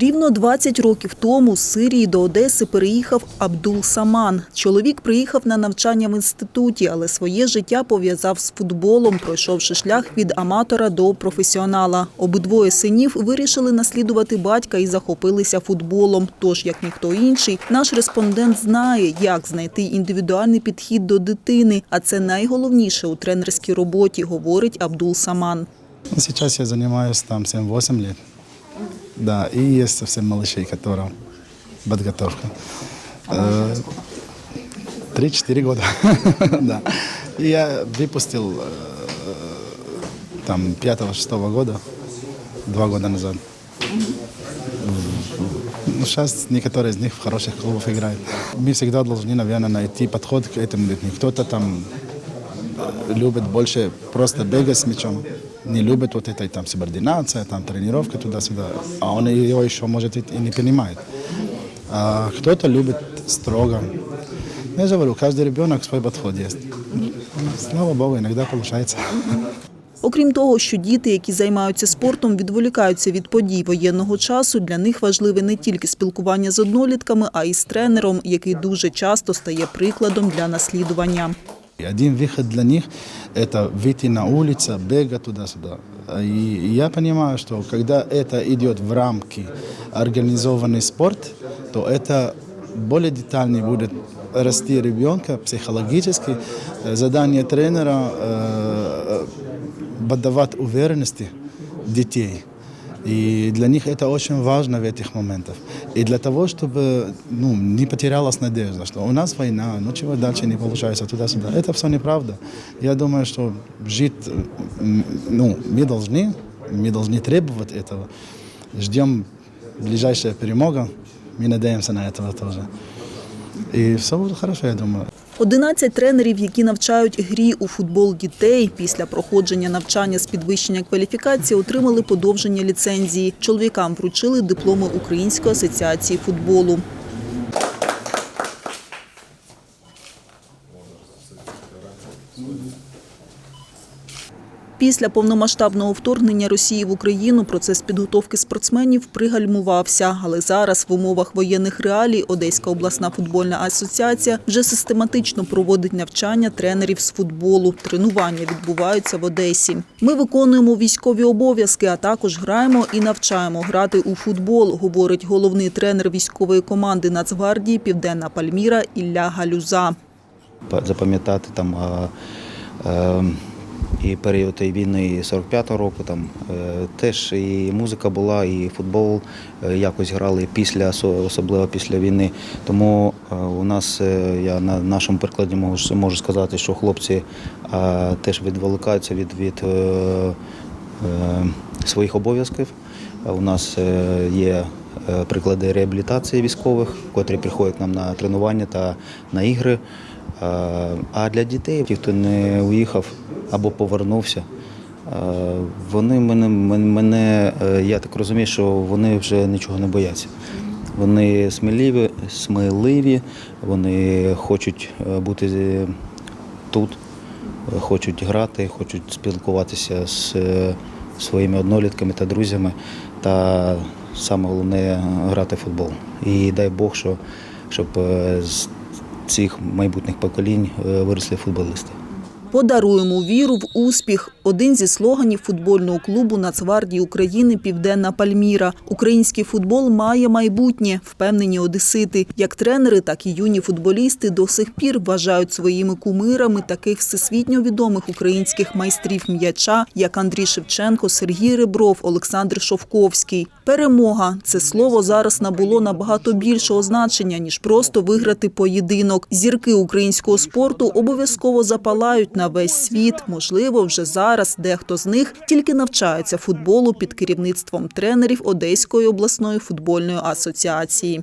Рівно 20 років тому з Сирії до Одеси переїхав Абдул Саман. Чоловік приїхав на навчання в інституті, але своє життя пов'язав з футболом, пройшовши шлях від аматора до професіонала. Обидвоє синів вирішили наслідувати батька і захопилися футболом. Тож, як ніхто інший, наш респондент знає, як знайти індивідуальний підхід до дитини. А це найголовніше у тренерській роботі, говорить Абдул Саман. Сейчас я занимаюсь там 7-8 лет. Да, и есть совсем малышей, которым подготовка. Э, 3-4 года. да. И я выпустил э, там 5-6 года, два года назад. Ну, сейчас некоторые из них в хороших клубах играют. Мы всегда должны, наверное, найти подход к этому. Кто-то там любит больше просто бегать с мячом, не любит вот этой там субординация, там тренировка туда-сюда, а он ее еще может и и не понимает. А кто-то любит строго. Я же говорю, каждый ребенок свой подход есть. Слава Богу, иногда получается. Окрім того, що діти, які займаються спортом, відволікаються від подій воєнного часу, для них важливе не тільки спілкування з однолітками, а й з тренером, який дуже часто стає прикладом для наслідування. И один выход для них – это выйти на улицу, бегать туда-сюда. И я понимаю, что когда это идет в рамки организованный спорт, то это более детальнее будет расти ребенка психологически. Э, Задание тренера э, – давать уверенности детей. – И для них это очень важно в этих моментах. И для того, чтобы ну, не потерялась надежда, что у нас война, ну чего дальше не получается, туда-сюда. Это все неправда. Я думаю, что жить, м, ну, мы должны, мы должны требовать этого. Ждем ближайшая перемога, мы надеемся на этого тоже. И все будет хорошо, я думаю. 11 тренерів, які навчають грі у футбол дітей, після проходження навчання з підвищення кваліфікації отримали подовження ліцензії. Чоловікам вручили дипломи Української асоціації футболу. Після повномасштабного вторгнення Росії в Україну процес підготовки спортсменів пригальмувався. Але зараз в умовах воєнних реалій Одеська обласна футбольна асоціація вже систематично проводить навчання тренерів з футболу. Тренування відбуваються в Одесі. Ми виконуємо військові обов'язки, а також граємо і навчаємо грати у футбол, говорить головний тренер військової команди Нацгвардії Південна Пальміра Ілля Галюза. запам'ятати там а, е, і період війни 45-го року. Там е, теж і музика була, і футбол е, якось грали після, особливо після війни. Тому е, у нас я на нашому прикладі можу, можу сказати, що хлопці теж відволікаються від, від своїх обов'язків. У нас є приклади реабілітації військових, котрі приходять нам на тренування та на ігри. А для дітей, ті, хто не уїхав або повернувся, е, вони мене, мене, е, я так розумію, що вони вже нічого не бояться. Вони сміливі, сміливі, вони хочуть е, бути тут, хочуть грати, хочуть спілкуватися з своїми однолітками та друзями. Та саме головне грати в футбол. І дай Бог, що, щоб цих майбутніх поколінь е, виросли футболісти. Подаруємо віру в успіх. Один зі слоганів футбольного клубу Нацгвардії України Південна Пальміра. Український футбол має майбутнє, впевнені одесити. Як тренери, так і юні футболісти до сих пір вважають своїми кумирами таких всесвітньо відомих українських майстрів м'яча, як Андрій Шевченко, Сергій Ребров, Олександр Шовковський. Перемога це слово зараз набуло набагато більшого значення ніж просто виграти поєдинок. Зірки українського спорту обов'язково запалають на весь світ. Можливо, вже зараз дехто з них тільки навчається футболу під керівництвом тренерів Одеської обласної футбольної асоціації.